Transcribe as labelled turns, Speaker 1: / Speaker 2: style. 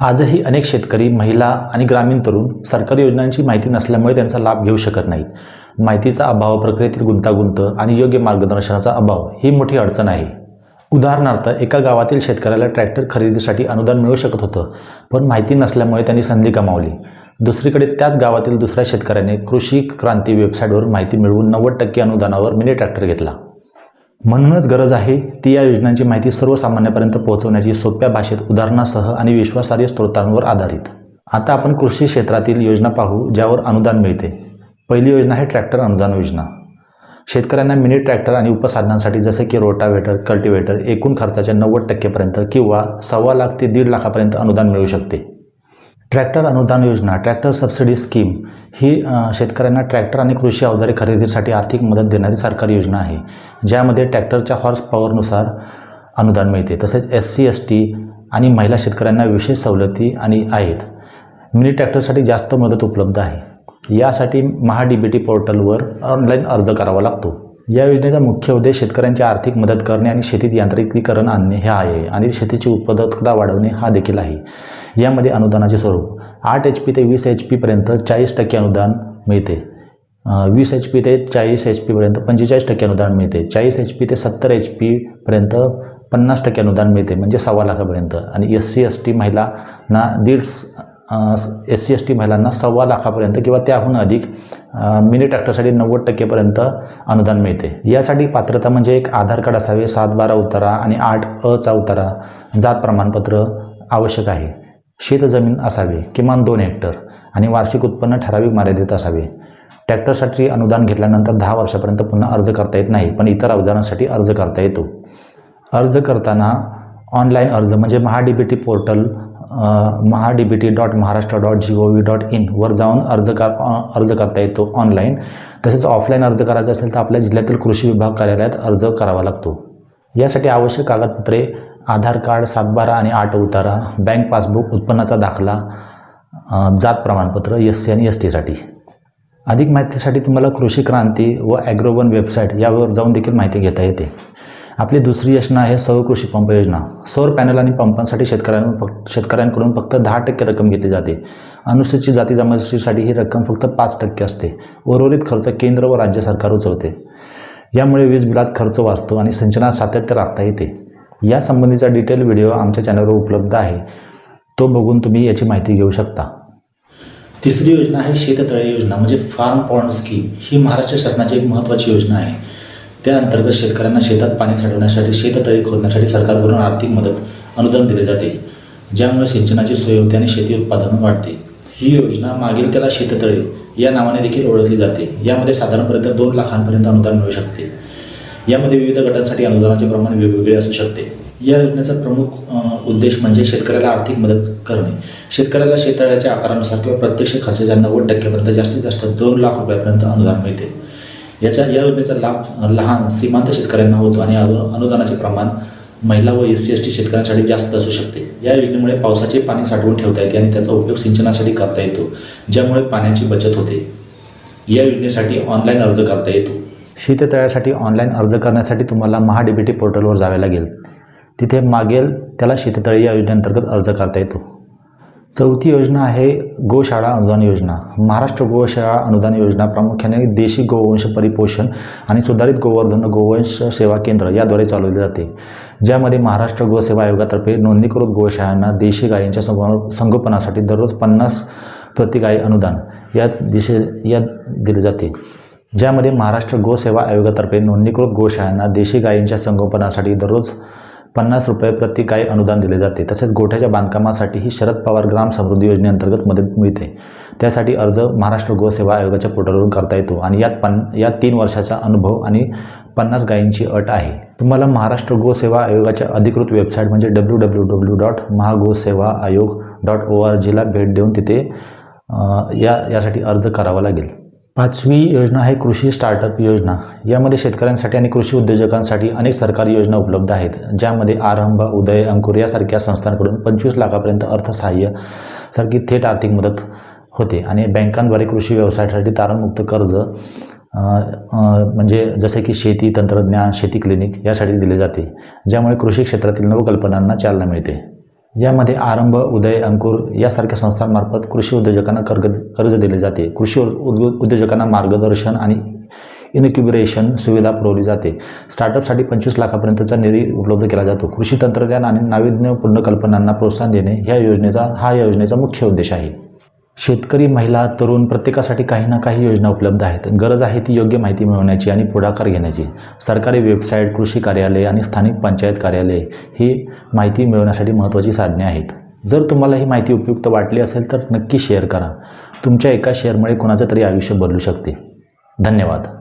Speaker 1: आजही अनेक शेतकरी महिला आणि ग्रामीण तरुण सरकारी योजनांची माहिती नसल्यामुळे त्यांचा लाभ घेऊ शकत नाहीत. माहितीचा अभाव प्रक्रियेतील गुंतागुंत आणि योग्य मार्गदर्शनाचा अभाव ही मोठी अडचण आहे. उदाहरणार्थ एका गावातील शेतकऱ्याला ट्रॅक्टर खरेदीसाठी अनुदान मिळू शकत होतं पण माहिती नसल्यामुळे त्यांनी संधी गमावली. दुसरीकडे त्याच गावातील दुसऱ्या शेतकऱ्याने कृषी क्रांती वेबसाईटवर माहिती मिळवून नव्वद टक्के अनुदानावर मिनी ट्रॅक्टर घेतला. म्हणूनच गरज आहे ती या योजनांची माहिती सर्वसामान्यापर्यंत पोहोचवण्याची सोप्या भाषेत उदाहरणासह आणि विश्वासार्ह स्त्रोतांवर आधारित. आता आपण कृषी क्षेत्रातील योजना पाहू ज्यावर अनुदान मिळते. पहिली योजना आहे ट्रॅक्टर अनुदान योजना. शेतकऱ्यांना मिनी ट्रॅक्टर आणि उपसाधनांसाठी जसे की रोटावेटर कल्टिवेटर एकूण खर्चाच्या नव्वद टक्केपर्यंत किंवा सव्वा लाख ते दीड लाखापर्यंत अनुदान मिळू शकते. ट्रॅक्टर अनुदान योजना ट्रॅक्टर सबसिडी स्कीम ही शेतकऱ्यांना ट्रॅक्टर आणि कृषी अवजारे खरेदीसाठी आर्थिक मदत देणारी सरकारी योजना आहे ज्यामध्ये ट्रॅक्टरच्या हॉर्स पॉवरनुसार अनुदान मिळते. तसेच एस सी एस टी आणि महिला शेतकऱ्यांना विशेष सवलती आणि आहेत. मिनी ट्रॅक्टरसाठी जास्त मदत उपलब्ध आहे. यासाठी महा डी बी टी पोर्टलवर ऑनलाईन अर्ज करावा लागतो. या योजनेचा मुख्य उद्देश शेतकऱ्यांची आर्थिक मदत करणे आणि शेतीत यांत्रिकीकरण आणणे हे आहे आणि शेतीची उत्पादकता वाढवणे हा देखील आहे. यामध्ये अनुदानाचे स्वरूप. आठ एच पी ते वीस एच पीपर्यंत चाळीस टक्के अनुदान मिळते. वीस एच पी ते चाळीस एच पीपर्यंत पंचेचाळीस टक्के अनुदान मिळते. चाळीस एच पी ते सत्तर एच पीपर्यंत पन्नास टक्के अनुदान मिळते म्हणजे सव्वा लाखापर्यंत. आणि एस सी एस टी महिलांना दीड एस सी एस टी महिलांना सव्वा लाखापर्यंत किंवा त्याहून अधिक मिनी ट्रॅक्टरसाठी नव्वद टक्केपर्यंत अनुदान मिळते. यासाठी पात्रता म्हणजे एक आधार कार्ड असावे सात बारा उतारा आणि आठ अचा उतारा जात प्रमाणपत्र आवश्यक आहे. शेतजमीन असावी किमान दोन हेक्टर आणि वार्षिक उत्पन्न ठराविक मर्यादेत असावे. ट्रॅक्टरसाठी अनुदान घेतल्यानंतर दहा वर्षापर्यंत पुन्हा अर्ज करता येत नाही पण इतर अवजारांसाठी अर्ज करता येतो. अर्ज करताना ऑनलाईन अर्ज म्हणजे Maha D B T portal Maha D B T dot Maharashtra dot G O V dot इनवर जाऊन अर्ज कर अर्ज करता येतो ऑनलाईन. तसेच ऑफलाईन अर्ज करायचा असेल तर आपल्या जिल्ह्यातील कृषी विभाग कार्यालयात अर्ज करावा लागतो. यासाठी आवश्यक कागदपत्रे आधार कार्ड सातबारा आणि आठ उतारा बँक पासबुक उत्पन्नाचा दाखला जात प्रमाणपत्र एस सी आणि एस टीसाठी अधिक माहितीसाठी तुम्हाला कृषी क्रांती व ॲग्रोवन वेबसाईट यावर जाऊन देखील माहिती घेता येते. आपली दुसरी योजना आहे सौर कृषी पंप योजना. सौर पॅनल आणि पंपांसाठी शेतकऱ्यांकडून फक्त शेतकऱ्यांकडून फक्त दहा टक्के रक्कम घेतली जाते. अनुसूचित जाती जमातीसाठी ही रक्कम फक्त पाच टक्के असते. उर्वरित खर्च केंद्र व राज्य सरकार उचवते यामुळे वीज बिलात खर्च वाचतो आणि सिंचनात सातत्य राखता येते. यासंबंधीचा डिटेल व्हिडिओ आमच्या चॅनलवर उपलब्ध आहे. तो बघून तुम्ही याची माहिती घेऊ शकता. तिसरी योजना आहे शेततळे योजना म्हणजे फार्म पॉन्ड स्कीम. ही महाराष्ट्र शासनाची एक महत्त्वाची योजना आहे. त्या अंतर्गत शेतकऱ्यांना शेतात पाणी साठवण्यासाठी शेततळे खोदण्यासाठी सरकारकडून आर्थिक मदत अनुदान दिले जाते ज्यामुळे सिंचनाची सोय होते आणि शेती उत्पादन वाढते. ही योजना मागील त्याला शेततळे या नावाने देखील ओळखली जाते. यामध्ये साधारणपर्यंत दोन लाखांपर्यंत अनुदान मिळू शकते. यामध्ये विविध गटांसाठी अनुदानाचे प्रमाण वेगवेगळे असू शकते. या योजनेचा प्रमुख उद्देश म्हणजे शेतकऱ्याला आर्थिक मदत करणे. शेतकऱ्याला शेततळ्याच्या आकारानुसार किंवा प्रत्यक्ष खर्चाच्या नव्वद टक्क्यापर्यंत जास्तीत जास्त दोन लाख रुपयापर्यंत अनुदान मिळते. याचा या योजनेचा लाभ लहान सीमांत शेतकऱ्यांना होतो आणि अनु- अनुदानाचे प्रमाण महिला व एस सी एस टी शेतकऱ्यांसाठी जास्त असू शकते. या योजनेमुळे पावसाचे पाणी साठवून ठेवता येते आणि त्याचा उपयोग सिंचनासाठी करता येतो ज्यामुळे पाण्याची बचत होते. या योजनेसाठी ऑनलाईन अर्ज करता येतो. शेततळ्यासाठी ऑनलाईन अर्ज करण्यासाठी तुम्हाला महा पोर्टलवर जावे लागेल. तिथे मागेल त्याला शेततळे या योजनेअंतर्गत अर्ज करता येतो. चौथी योजना आहे गोशाळा अनुदान योजना. महाराष्ट्र गोशाळा अनुदान योजना प्रामुख्याने देशी गोवंश परिपोषण आणि सुधारित गोवर्धन गोवंश सेवा केंद्र याद्वारे चालवली जाते. ज्यामध्ये महाराष्ट्र गोसेवा आयोगातर्फे नोंदणीकृत गोशाळांना देशी गायींच्या संगोपनासाठी दररोज पन्नास प्रति अनुदान यात दिशे यात दिले जाते. ज्यामध्ये महाराष्ट्र गोसेवा आयोगातर्फे नोंदणीकृत गोशाळांना देशी गायींच्या संगोपनासाठी दररोज पन्नास रुपये प्रति गाय अनुदान दिले जाते. तसेच गोठ्याच्या बांधकामासाठीही शरद पवार ग्राम समृद्धी योजनेअंतर्गत मदत मिळते. त्यासाठी अर्ज महाराष्ट्र गोसेवा आयोगाच्या पोर्टलवरून करता येतो आणि यात पन यात तीन वर्षाचा अनुभव आणि पन्नास गायींची अट आहे. तुम्हाला महाराष्ट्र गोसेवा आयोगाच्या अधिकृत वेबसाईट म्हणजे W W W dot Mahagoseva Aayog dot O R जीला भेट देऊन तिथे या यासाठी अर्ज करावा लागेल. पाचवी योजना आहे कृषी स्टार्टअप योजना. यामध्ये शेतकऱ्यांसाठी आणि कृषी उद्योजकांसाठी अनेक सरकारी योजना उपलब्ध आहेत ज्यामध्ये आरंभ उदय अंकुर यासारख्या संस्थांकडून पंचवीस लाखापर्यंत अर्थसहाय्य सारखी थेट आर्थिक मदत होते. आणि बँकांद्वारे कृषी व्यवसायासाठी तारणमुक्त कर्ज म्हणजे जसे की शेती तंत्रज्ञान शेती क्लिनिक यासाठी दिले जाते ज्यामुळे कृषी क्षेत्रातील नवकल्पनांना चालना मिळते. यामध्ये आरंभ उदय अंकुर यासारख्या संस्थांमार्फत कृषी उद्योजकांना कर्ज कर्ज दिले जाते. कृषी उद्योजकांना मार्गदर्शन आणि इनक्युबरेशन सुविधा पुरवली जाते. स्टार्टअपसाठी पंचवीस लाखापर्यंतचा निधी उपलब्ध केला जातो. कृषी तंत्रज्ञान आणि नाविन्यपूर्ण कल्पनांना प्रोत्साहन देणे ह्या योजनेचा हा या योजनेचा मुख्य उद्देश आहे. शेतकरी महिला तरुण प्रत्येकासाठी काही ना काही योजना उपलब्ध आहेत. गरज आहे ती योग्य माहिती मिळवण्याची आणि पुढाकार घेण्याची. सरकारी वेबसाईट कृषी कार्यालय आणि स्थानिक पंचायत कार्यालय ही माहिती मिळवण्यासाठी महत्त्वाची साधने आहेत. जर तुम्हाला ही माहिती उपयुक्त वाटली असेल तर नक्की शेअर करा. तुमच्या एका शेअरमुळे कोणाचं तरी आयुष्य बदलू शकते. धन्यवाद.